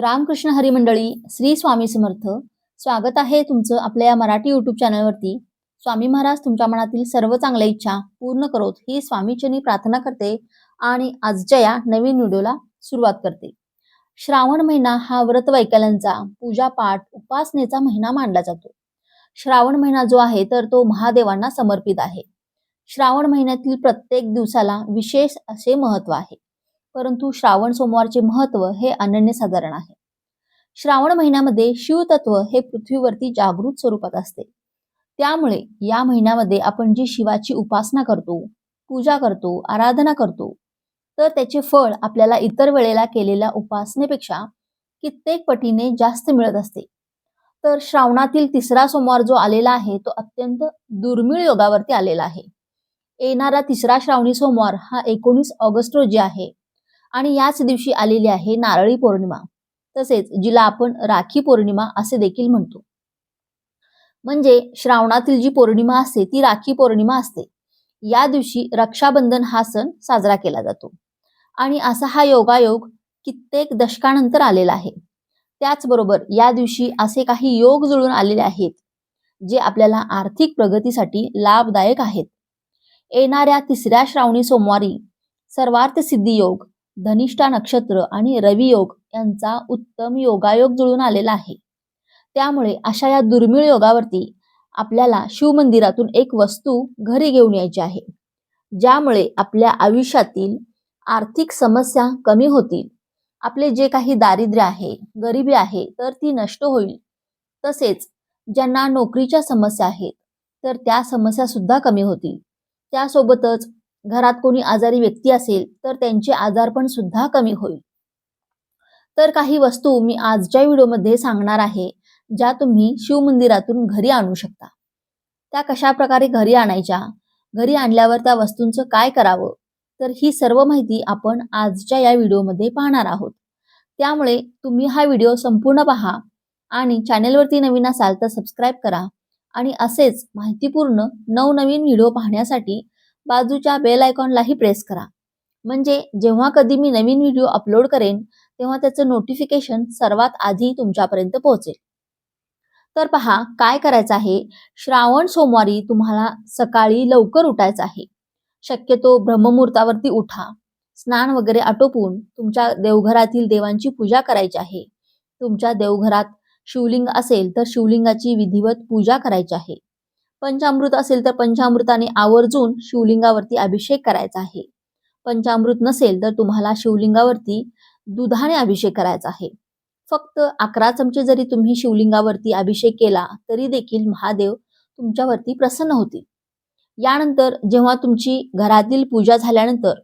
रामकृष्ण हरिमंडळी श्री स्वामी समर्थ. स्वागत आहे तुमचं आपल्या या मराठी युट्यूब चॅनलवरती स्वामी महाराज तुमच्या मनातील सर्व चांगल्या इच्छा पूर्ण करोत ही स्वामीचरणी प्रार्थना करते आणि आजच्या या नवीन व्हिडिओला सुरुवात करते. श्रावण महिना हा व्रत वैकल्यांचा पूजापाठ उपासनेचा महिना मानला जातो. श्रावण महिना जो आहे तर तो महादेवांना समर्पित आहे. श्रावण महिन्यातील प्रत्येक दिवसाला विशेष असे महत्त्व आहे. परंतु श्रावण सोमवारचे महत्त्व हे अनन्यसाधारण आहे. श्रावण महिन्यामध्ये शिवतत्व हे पृथ्वीवरती जागृत स्वरूपात असते. त्यामुळे या महिन्यामध्ये आपण जी शिवाची उपासना करतो पूजा करतो आराधना करतो तर त्याचे फळ आपल्याला इतर वेळेला केलेल्या उपासनेपेक्षा कित्येक पटीने जास्त मिळत असते. तर श्रावणातील तिसरा सोमवार जो आलेला आहे तो अत्यंत दुर्मिळ योगावरती आलेला आहे. येणारा तिसरा श्रावणी सोमवार हा एकोणीस ऑगस्ट रोजी आहे. आणि याच दिवशी आलेली आहे नारळी पौर्णिमा. तसेच जिला आपण राखी पौर्णिमा असे देखील म्हणतो. म्हणजे श्रावणातील जी पौर्णिमा असते ती राखी पौर्णिमा असते. या दिवशी रक्षाबंधन हा सण साजरा केला जातो. आणि असा हा योगायोग कित्येक दशकानंतर आलेला आहे. त्याचबरोबर या दिवशी असे काही योग जुळून आलेले आहेत जे आपल्याला आर्थिक प्रगतीसाठी लाभदायक आहेत. येणाऱ्या तिसऱ्या श्रावणी सोमवारी सर्वार्थ सिद्धी योग धनिष्ठा नक्षत्र आणि रवियोग यांचा उत्तम योगायोग जुळून आलेला आहे. त्यामुळे अशा या दुर्मिळ योगावरती आपल्याला शिवमंदिरातून एक वस्तू घरी घेऊन यायची आहे. ज्यामुळे आपल्या आयुष्यातील आर्थिक समस्या कमी होतील. आपले जे काही दारिद्र्य आहे गरिबी आहे तर ती नष्ट होईल. तसेच ज्यांना नोकरीच्या समस्या आहेत तर त्या समस्या सुद्धा कमी होतील. त्यासोबतच घरात कोणी आजारी व्यक्ती असेल तर त्यांचे आजारपण सुद्धा कमी होईल. तर काही वस्तू मी आजच्या व्हिडिओमध्ये सांगणार आहे ज्या तुम्ही शिवमंदिरातून घरी आणू शकता. त्या कशा प्रकारे घरी आणायच्या? घरी आणल्यावर त्या वस्तूंचं काय करावं? तर ही सर्व माहिती आपण आजच्या या व्हिडिओमध्ये पाहणार आहोत. त्यामुळे तुम्ही हा व्हिडिओ संपूर्ण पहा आणि चॅनेलवरती नवीन असाल तर सबस्क्राईब करा आणि असेच माहितीपूर्ण नवनवीन व्हिडिओ पाहण्यासाठी बाजूच्या बेल आयकॉनलाही प्रेस करा. म्हणजे जेव्हा कधी मी नवीन व्हिडिओ अपलोड करेन तेव्हा त्याचं नोटिफिकेशन सर्वात आधी तुमच्यापर्यंत पोहोचेल. तर पहा काय करायचं आहे? श्रावण सोमवारी तुम्हाला सकाळी लवकर उठायचं आहे. शक्यतो ब्रह्ममुहूर्तावरती उठा. स्नान वगैरे आटोपून तुमच्या देवघरातील देवांची पूजा करायची आहे. तुमच्या देवघरात शिवलिंग असेल तर शिवलिंगाची विधिवत पूजा करायची आहे. पंचामृत असेल तर पंचामृताने आवर्जून शिवलिंगावरती अभिषेक करायचा आहे. पंचामृत नसेल तर तुम्हाला शिवलिंगावरती दुधाने अभिषेक करायचा आहे. फक्त अकरा चमचे जरी तुम्ही शिवलिंगावरती अभिषेक केला तरी देखील महादेव तुमच्यावरती प्रसन्न होतील. यानंतर जेव्हा तुमची घरातील पूजा झाल्यानंतर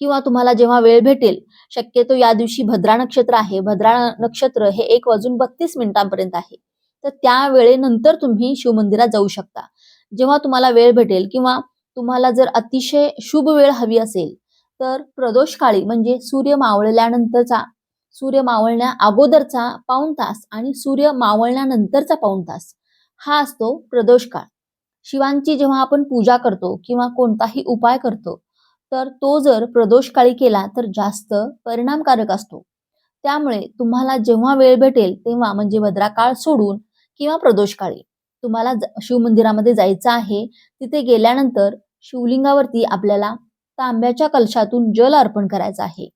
किंवा तुम्हाला जेव्हा वेळ भेटेल शक्यतो या दिवशी भद्रा नक्षत्र आहे. भद्रा नक्षत्र हे एक वाजून बत्तीस मिनिटांपर्यंत आहे. तर त्या वेळेनंतर तुम्ही शिवमंदिरात जाऊ शकता. जेव्हा तुम्हाला वेळ भेटेल किंवा तुम्हाला जर अतिशय शुभ वेळ हवी असेल तर प्रदोष काळी म्हणजे सूर्य मावळल्यानंतरचा सूर्य मावळण्या अगोदरचा पाऊण तास आणि सूर्य मावळल्यानंतरचा पाऊण तास हा असतो प्रदोष काळ. शिवांची जेव्हा आपण पूजा करतो किंवा कोणताही उपाय करतो तर तो जर प्रदोष काळी केला तर जास्त परिणामकारक असतो. त्यामुळे तुम्हाला जेव्हा वेळ भेटेल तेव्हा म्हणजे भद्राकाळ सोडून किंवा प्रदोष काळी तुम्हाला शिवमंदिरामध्ये जायचं आहे तिथे गेल्यानंतर शिवलिंगावरती आपल्याला तांब्याच्या कलशातून जल अर्पण करायचं आहे.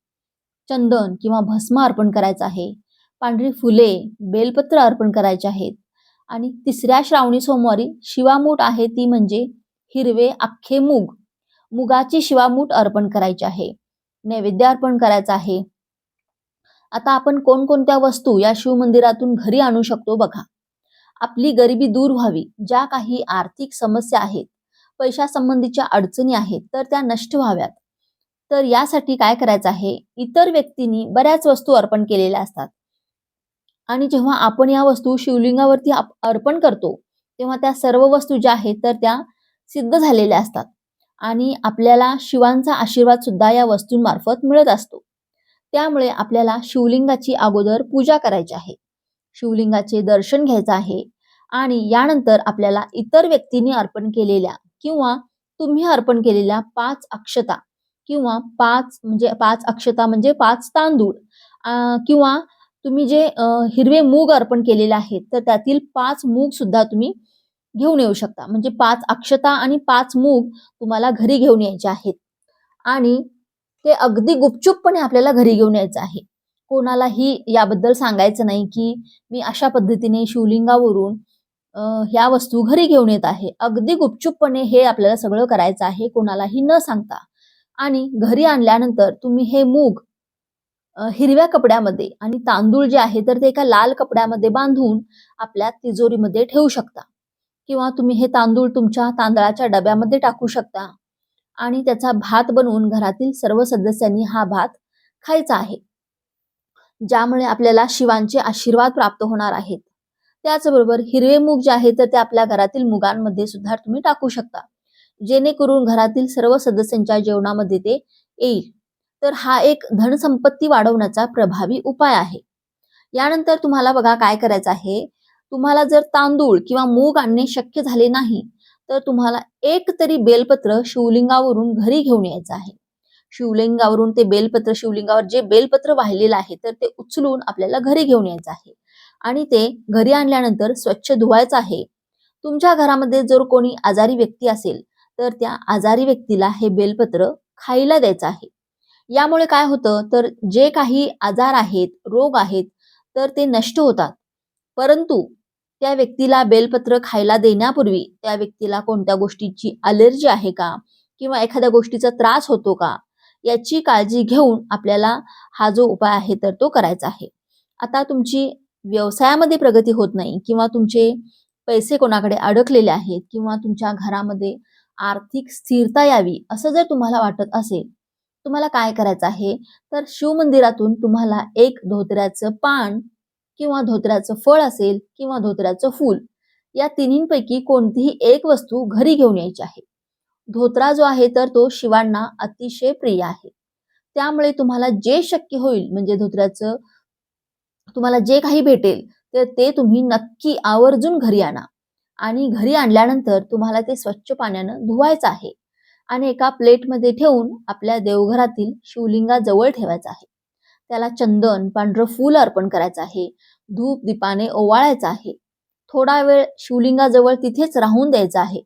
चंदन किंवा भस्म अर्पण करायचं आहे. पांढरी फुले बेलपत्र अर्पण करायचे आहेत. आणि तिसऱ्या श्रावणी सोमवारी शिवामूठ आहे ती म्हणजे हिरवे अख्खे मूग. मुगाची शिवामूठ अर्पण करायची आहे. नैवेद्य अर्पण करायचं आहे. आता आपण कोणकोणत्या वस्तू या शिवमंदिरातून घरी आणू शकतो बघा. आपली गरिबी दूर व्हावी. ज्या काही आर्थिक समस्या आहेत पैशासंबंधीच्या अडचणी आहेत तर त्या नष्ट व्हाव्यात. तर यासाठी काय करायचं आहे? इतर व्यक्तींनी बऱ्याच वस्तू अर्पण केलेल्या असतात. आणि जेव्हा आपण या वस्तू शिवलिंगावरती अर्पण करतो तेव्हा त्या सर्व वस्तू ज्या आहेत तर त्या सिद्ध झालेल्या असतात. आणि आपल्याला शिवांचा आशीर्वाद सुद्धा या वस्तूंमार्फत मिळत असतो. त्यामुळे आपल्याला शिवलिंगाची अगोदर पूजा करायची आहे. शिवलिंगाचे दर्शन घ्यायचं आहे. आणि यानंतर आपल्याला इतर व्यक्तींनी अर्पण केलेल्या किंवा तुम्ही अर्पण केलेल्या पाच अक्षता किंवा पाच म्हणजे पाच अक्षता म्हणजे पाच तांदूळ किंवा तुम्ही जे हिरवे मूग अर्पण केलेले आहेत तर त्यातील पाच मूग सुद्धा तुम्ही घेऊन येऊ शकता. म्हणजे पाच अक्षता आणि पाच मूग तुम्हाला घरी घेऊन यायचे आहेत. आणि ते अगदी गुपचूपपणे आपल्याला घरी घेऊन यायचं आहे. कोणालाही याबद्दल सांगायचं नाही की मी अशा पद्धतीने शिवलिंगावरून ह्या वस्तू घरी घेऊन येत आहे. अगदी गुपचूपपणे हे आपल्याला सगळं करायचं आहे कोणालाही न सांगता. आणि घरी आणल्यानंतर तुम्ही हे मूग हिरव्या कपड्यामध्ये आणि तांदूळ जे आहे तर ते एका लाल कपड्यामध्ये बांधून आपल्या तिजोरीमध्ये ठेवू शकता. किंवा तुम्ही हे तांदूळ तुमच्या तांदळाच्या डब्यामध्ये टाकू शकता. आणि त्याचा भात बनवून घरातील सर्व सदस्यांनी हा भात खायचा आहे. ज्यामुळे आपल्याला शिवांचे आशीर्वाद प्राप्त होणार आहेत. त्याचबरोबर हिरवे मूग जे आहे तर ते आपल्या घरातील मुगांमध्ये सुद्धा तुम्ही टाकू शकता. जेणेकरून घरातील सर्व सदस्यांच्या जेवणामध्ये ते येईल. तर हा एक धनसंपत्ती वाढवण्याचा प्रभावी उपाय आहे. यानंतर तुम्हाला बघा काय करायचं आहे. तुम्हाला जर तांदूळ किंवा मूग आणणे शक्य झाले नाही तर तुम्हाला एक तरी बेलपत्र शिवलिंगावरून घरी घेऊन यायचं आहे. शिवलिंगावरून ते बेलपत्र शिवलिंगावर जे बेलपत्र वाहिलेलं आहे तर ते उचलून आपल्याला घरी घेऊन यायचं आहे. आणि ते घरी आणल्यानंतर स्वच्छ धुवायचं आहे. तुमच्या घरामध्ये जर कोणी आजारी व्यक्ती असेल तर त्या आजारी व्यक्तीला हे बेलपत्र खायला द्यायचं आहे. यामुळे काय होतं तर जे काही आजार आहेत रोग आहेत तर ते नष्ट होतात. परंतु त्या व्यक्तीला बेलपत्र खायला देण्यापूर्वी त्या व्यक्तीला कोणत्या गोष्टीची अलर्जी आहे का? किंवा एखाद्या गोष्टीचा त्रास होतो का? याची काळजी घेऊन आपल्याला हा जो उपाय आहे तर तो करायचा आहे. आता तुमची व्यवसायामध्ये प्रगती होत नाही किंवा तुमचे पैसे कोणाकडे अडकलेले आहेत किंवा तुमच्या घरामध्ये आर्थिक स्थिरता यावी असं जर तुम्हाला वाटत असेल तुम्हाला काय करायचं आहे? तर शिवमंदिरातून तुम्हाला एक धोत्र्याचं पान किंवा धोत्र्याचं फळ असेल किंवा धोत्र्याचं फूल या तिन्हींपैकी कोणतीही एक वस्तू घरी घेऊन यायची आहे. धोत्रा जो आहे तर तो शिवांना अतिशय प्रिय आहे. त्यामुळे तुम्हाला जे शक्य होईल म्हणजे धोत्र्याचं तुम्हाला जे काही भेटेल तर ते तुम्ही नक्की आवर्जून घरी आणा. आणि घरी आणल्यानंतर तुम्हाला ते स्वच्छ पाण्यानं धुवायचं आहे. आणि एका प्लेटमध्ये ठेवून आपल्या देवघरातील शिवलिंगाजवळ ठेवायचं आहे. त्याला चंदन पांढरं फूल अर्पण करायचं आहे. धूप दीपाने ओवाळायचं आहे. थोडा वेळ शिवलिंगाजवळ तिथेच राहून द्यायचं आहे.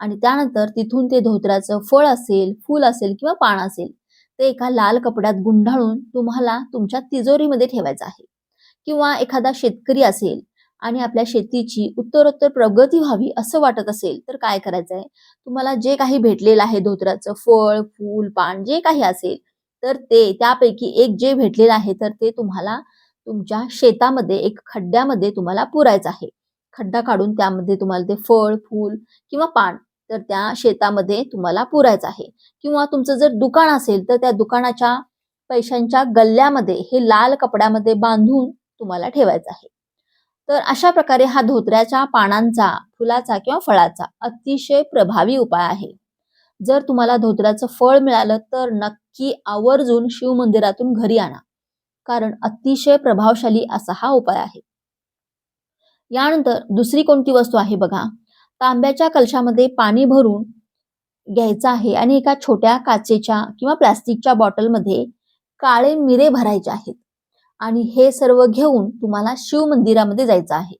आणि त्यानंतर तिथून ते धोत्राचं फळ असेल फूल असेल किंवा पान असेल ते एका लाल कपड्यात गुंडाळून तुम्हाला तुमच्या तिजोरीमध्ये ठेवायचं आहे. किंवा एखादा शेतकरी असेल आणि आपल्या शेतीची उत्तरोत्तर प्रगती व्हावी असं वाटत असेल तर काय करायचं आहे? तुम्हाला जे काही भेटलेलं आहे धोत्राचं फळ फूल पान जे काही असेल तर ते त्यापैकी एक जे भेटलेलं आहे तर ते तुम्हाला तुमच्या शेतामध्ये एक खड्ड्यामध्ये तुम्हाला पुरायचं आहे. खड्डा काढून त्यामध्ये तुम्हाला ते फळ फूल किंवा पान तर त्या शेतामध्ये तुम्हाला पुरायचं आहे. किंवा तुमचं जर दुकान असेल तर त्या दुकानाच्या पैशांच्या गल्ल्यामध्ये हे लाल कपड्यामध्ये बांधून तुम्हाला ठेवायचं आहे. तर अशा प्रकारे हा धोत्र्याच्या पानांचा फुलाचा किंवा फळाचा अतिशय प्रभावी उपाय आहे. जर तुम्हाला धोत्र्याचं फळ मिळालं तर नक्की आवर्जून शिवमंदिरातून घरी आणा. कारण अतिशय प्रभावशाली असा हा उपाय आहे. यानंतर दुसरी कोणती वस्तू आहे बघा. तांब्याच्या कलशामध्ये पाणी भरून घ्यायचं आहे आणि एका छोट्या काचेच्या किंवा प्लास्टिकच्या बॉटलमध्ये काळे मिरे भरायचे आहेत. आणि हे सर्व घेऊन तुम्हाला शिव मंदिरामध्ये जायचं आहे.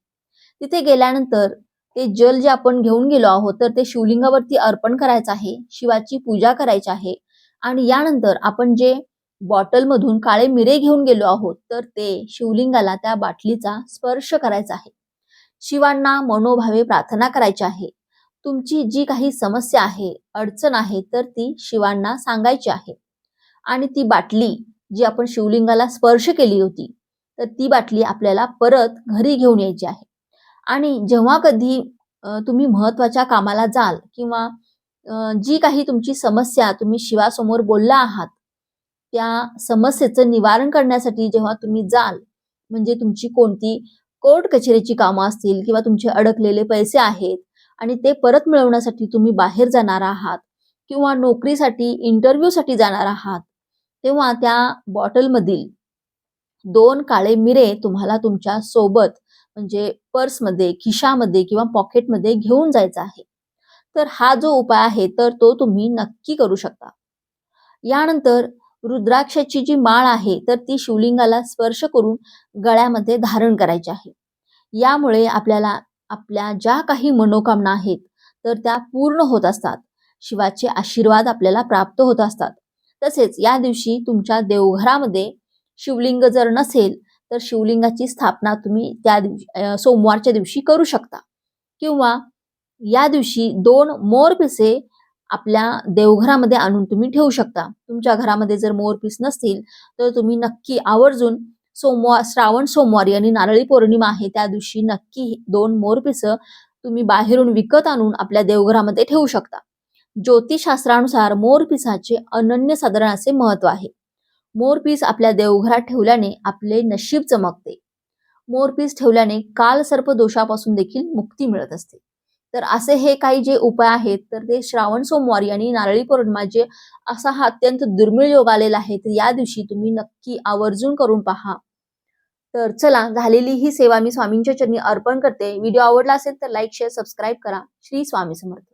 तिथे गेल्यानंतर ते जल जे आपण घेऊन गेलो आहोत तर ते शिवलिंगावरती अर्पण करायचं आहे शिवाची पूजा करायची आहे. आणि यानंतर आपण जे बॉटलमधून काळे मिरे घेऊन गेलो आहोत तर ते शिवलिंगाला त्या बाटलीचा स्पर्श करायचा आहे. शिवांना मनोभावे प्रार्थना करायची आहे. तुमची जी काही समस्या आहे अडचण आहे तर ती शिवांना सांगायची आहे. आणि ती बाटली जी आपण शिवलिंगाला स्पर्श केली होती तर ती बाटली आपल्याला परत घरी घेऊन यायची आहे. आणि जेव्हा कधी तुम्ही महत्त्वाच्या कामाला जाल किंवा जी काही तुमची समस्या तुम्ही शिवासमोर बोलला आहात त्या समस्येचं निवारण करण्यासाठी जेव्हा तुम्ही जाल म्हणजे तुमची कोणती कोर्ट कचेरीची कामं असतील किंवा तुमचे अडकलेले पैसे आहेत आणि ते परत मिळवण्यासाठी तुम्ही बाहेर जाणार आहात किंवा नोकरीसाठी इंटरव्ह्यूसाठी जाणार आहात तेव्हा त्या बॉटलमधील दोन काळे मिरे तुम्हाला तुमच्यासोबत म्हणजे पर्समध्ये खिशामध्ये किंवा पॉकेटमध्ये घेऊन जायचा आहे. तर हा जो उपाय आहे तर तो तुम्ही नक्की करू शकता. यानंतर रुद्राक्षाची जी माळ आहे तर ती शिवलिंगाला स्पर्श करून गळ्यामध्ये धारण करायची आहे. यामुळे आपल्याला आपल्या ज्या काही मनोकामना आहेत तर त्या पूर्ण होत असतात. शिवाचे आशीर्वाद आपल्याला प्राप्त होत असतात. तसेच या दिवशी तुमच्या देवघरामध्ये शिवलिंग जर नसेल तर शिवलिंगाची स्थापना तुम्ही त्या दिवशी सोमवारच्या दिवशी करू शकता. किंवा या दिवशी दोन मोरपिसे आपल्या देवघरामध्ये आणून तुम्ही ठेवू शकता. तुमच्या घरामध्ये जर मोरपीस नसतील तर तुम्ही नक्की आवर्जून सोमवार श्रावण सोमवारी आणि नारळी पौर्णिमा आहे त्या दिवशी नक्की दोन मोरपिस तुम्ही बाहेरून विकत आणून आपल्या देवघरामध्ये ठेवू शकता. ज्योतिषशास्त्रानुसार मोरपिसाचे अनन्य साधारण असे महत्त्व आहे. मोरपीस आपल्या देवघरात ठेवल्याने आपले नशीब चमकते. मोरपीस ठेवल्याने काल सर्प दोषापासून देखील मुक्ती मिळत असते. तर असे हे काही जे उपाय आहेत तर ते श्रावण सोमवारी आणि नारळी पौर्णिमा जे असा हा अत्यंत दुर्मिळ योग आलेला आहे तर या दिवशी तुम्ही नक्की आवर्जून करून पहा. तर चला झालेली ही सेवा मी स्वामींच्या चरणी अर्पण करते. व्हिडिओ आवडला असेल तर लाईक शेअर सबस्क्राईब करा. श्री स्वामी समर्थ.